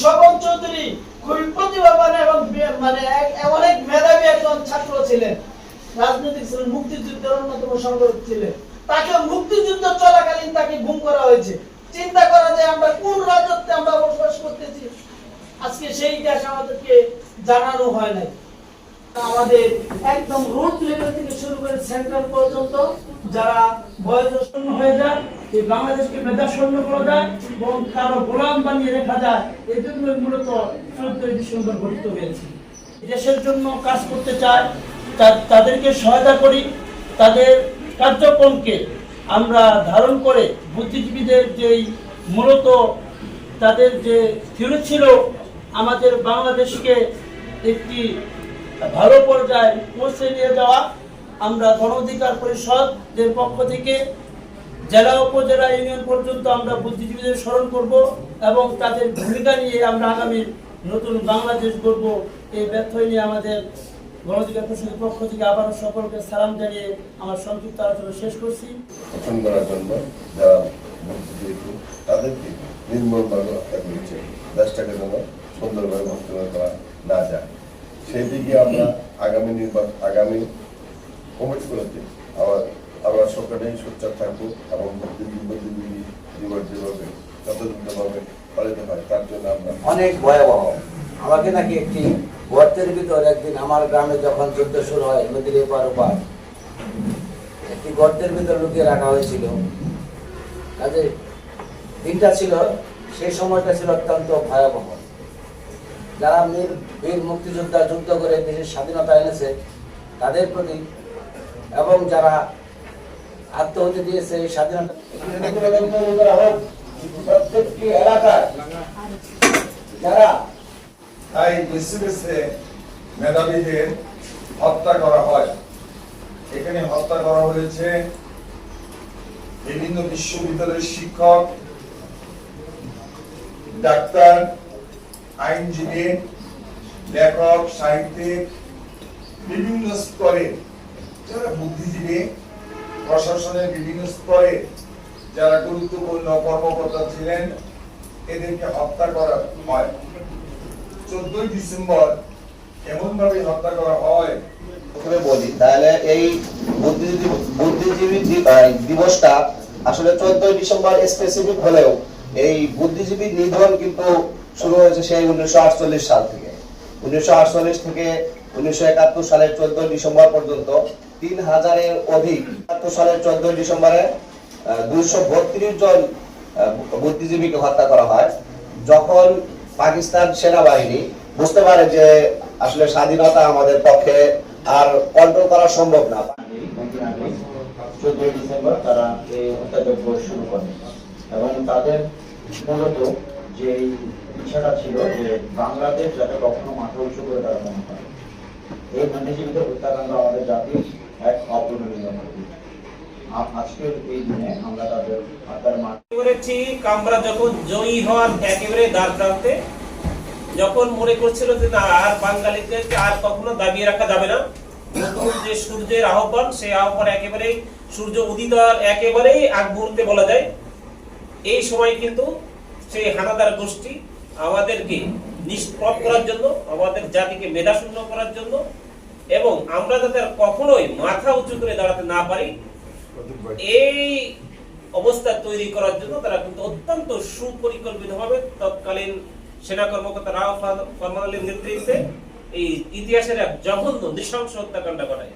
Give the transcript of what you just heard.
স্বপন চৌধুরী খুবই প্রতিভাবান এবং মানে এমন মেধাবী একজন ছাত্র ছিলেন। রাজনৈতিক ছিলেন, মুক্তিযুদ্ধের অন্যতম সংগঠক ছিলেন। তাকে মুক্তিযুদ্ধ চলাকালীন তাকে গুম করা হয়েছে। চিন্তা করা যায় আমরা কোন রাজত্বে আমরা বসবাস করতেছি। আজকে সেই ইতিহাস আমাদেরকে জানানো হয় নাই। আমাদের একদম রুট লেভেল থেকে শুরু করে সেন্ট্রাল পর্যন্ত যারা বয়োজ্যেষ্ঠ হয়ে যায়, এই বাংলাদেশকে মেধাশূন্য করা যায় এবং কারও গোলাম বানিয়ে রেখা যায়, এই জন্য মূলত চোদ্দই ডিসেম্বর গঠিত হয়েছে। দেশের জন্য কাজ করতে চায় তাদেরকে সহায়তা করি, তাদের কার্যক্রমকে আমরা ধারণ করে বুদ্ধিজীবীদের যেই মূলত তাদের যে থিওরি ছিল, আমাদের বাংলাদেশকে একটি ভালো পর্যায়ে পৌঁছে নিয়ে যাওয়া আমরা গণ অধিকার পরিষদের পক্ষ থেকে জেলা উপজেলা ইউনিয়ন পর্যন্ত আমরা বুদ্ধিজীবীদের স্মরণ করব এবং তাদের ভূমিকা নিয়ে আমরা আগামী নতুন বাংলাদেশ গড়ব। এই ব্যর্থ নিয়ে আমাদের গণ অধিকার পরিষদের পক্ষ থেকে আবারও সকলকে সালাম জানিয়ে আমার সংক্ষিপ্ত আলোচনা শেষ করছি। সুন্দরভাবে বাস্তবায়ন করা না যায়। সেই দিকে আমরা আগামী নির্বাচন, আগামী কমিটিগুলোতে আবার আমরা সকলেই সোচ্চার থাকব এবং বুদ্ধিজীবী দিবস যেভাবে, যথাযথভাবে পালিত হয়, তার জন্য আমরা অনেক ভয়াবহ। আমাকে নাকি একটি গর্তের ভিতর একদিন আমার গ্রামে যখন যুদ্ধ শুরু হয়, নদীর এপার ওপার, একটি গর্তের ভিতর লুকিয়ে রাখা হয়েছিল। কাজে দিনটা ছিল, সেই সময়টা ছিল অত্যন্ত ভয়াবহ। যারা বীর মুক্তিযোদ্ধা যুদ্ধ করে দেশের স্বাধীনতা এনেছে, তাদের প্রতি এবং যারা আত্মহত্যা দিয়েছে মেধাবীদের হত্যা করা হয়। এখানে হত্যা করা হয়েছে বিভিন্ন বিশ্ববিদ্যালয়ের শিক্ষক, ডাক্তার, আইনজীবী, লেখক, সাহিত্যিক, বিভিন্ন স্তরে যারা বুদ্ধিজীবী, প্রশাসনের বিভিন্ন স্তরে যারা গুরুত্বপূর্ণ কর্মকর্তা ছিলেন, এদেরকে হত্যা করা হয়। চোদ্দই ডিসেম্বর এমন ভাবে হত্যা করা হয়। বলি, তাহলে এই বুদ্ধিজীবী দিবসটা আসলে চোদ্দই ডিসেম্বর স্পেসিফিক হলেও এই বুদ্ধিজীবী নিধন কিন্তু শুরু হয়েছে সেই উনিশশো আটচল্লিশ সাল থেকে। উনিশশো আটচল্লিশ থেকে উনিশশো একাত্তর সালের চোদ্দই ডিসেম্বর পর্যন্ত তিন হাজারের অধিক সালের চোদ্দই ডিসেম্বরে দুইশো বত্রিশ জন বুদ্ধিজীবীকে হত্যা করা হয়। যখন পাকিস্তান সেনাবাহিনী বুঝতে পারে যে আসলে স্বাধীনতা আমাদের পক্ষে আর কন্ট্রোল করা সম্ভব না। চোদ্দই ডিসেম্বর তারা এই শুরু করে এবং তাদের যে বাংলাদেশ যাতে কখনো মাথা উঁচু করে দাঁড়াতে না পারে এই বুদ্ধিজীবীদের হত্যাকাণ্ড আমাদের জাতির এক অপূরণীয় আহ্বান, সেই একেবারেই সূর্য উদিত একেবারেই আগ মুহূর্তে বলা যায়। এই সময় কিন্তু সেই হানাদার গোষ্ঠী আমাদেরকে নিষ্প্রভ করার জন্য, আমাদের জাতিকে মেধাশূন্য করার জন্য এবং আমরা যাতে কখনোই মাথা উঁচু করে দাঁড়াতে না পারি, এই অবস্থা তৈরি করার জন্য তারা কিন্তু অত্যন্ত সুপরিকল্পিত সুপরিকল্পিতভাবে তৎকালীন সেনা কর্মকর্তা রাও ফরমান নেতৃত্বে এই ইতিহাসের এক জঘন্য নৃশংস হত্যাকাণ্ড ঘটায়।